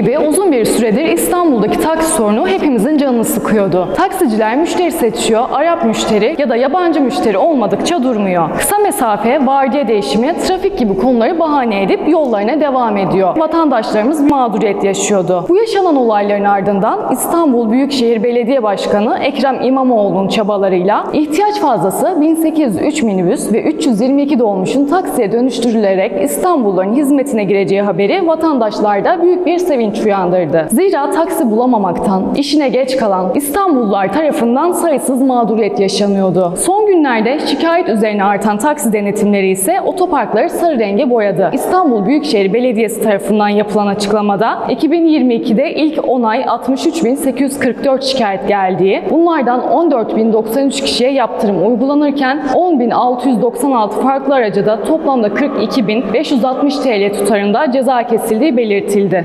gibi uzun bir süredir İstanbul'daki taksi sorunu hepimizin canını sıkıyordu. Taksiciler müşteri seçiyor, Arap müşteri ya da yabancı müşteri olmadıkça durmuyor. Kısa mesafe, vardiya değişimi, trafik gibi konuları bahane edip yollarına devam ediyor. Vatandaşlarımız mağduriyet yaşıyordu. Bu yaşanan olayların ardından İstanbul Büyükşehir Belediye Başkanı Ekrem İmamoğlu'nun çabalarıyla ihtiyaç fazlası 1803 minibüs ve 322 dolmuşun taksiye dönüştürülerek İstanbulluların hizmetine gireceği haberi vatandaşlarda büyük bir sevinç uyandırdı. Zira taksi bulamamaktan, işine geç kalan İstanbullular tarafından sayısız mağduriyet yaşanıyordu. Son günlerde şikayet üzerine artan taksi denetimleri ise otoparkları sarı renge boyadı. İstanbul Büyükşehir Belediyesi tarafından yapılan açıklamada 2022'de ilk 10 ay 63.844 şikayet geldiği, bunlardan 14.093 kişiye yaptırım uygulanırken 10.696 farklı araca da toplamda 42.560 TL tutarında ceza kesildiği belirtildi.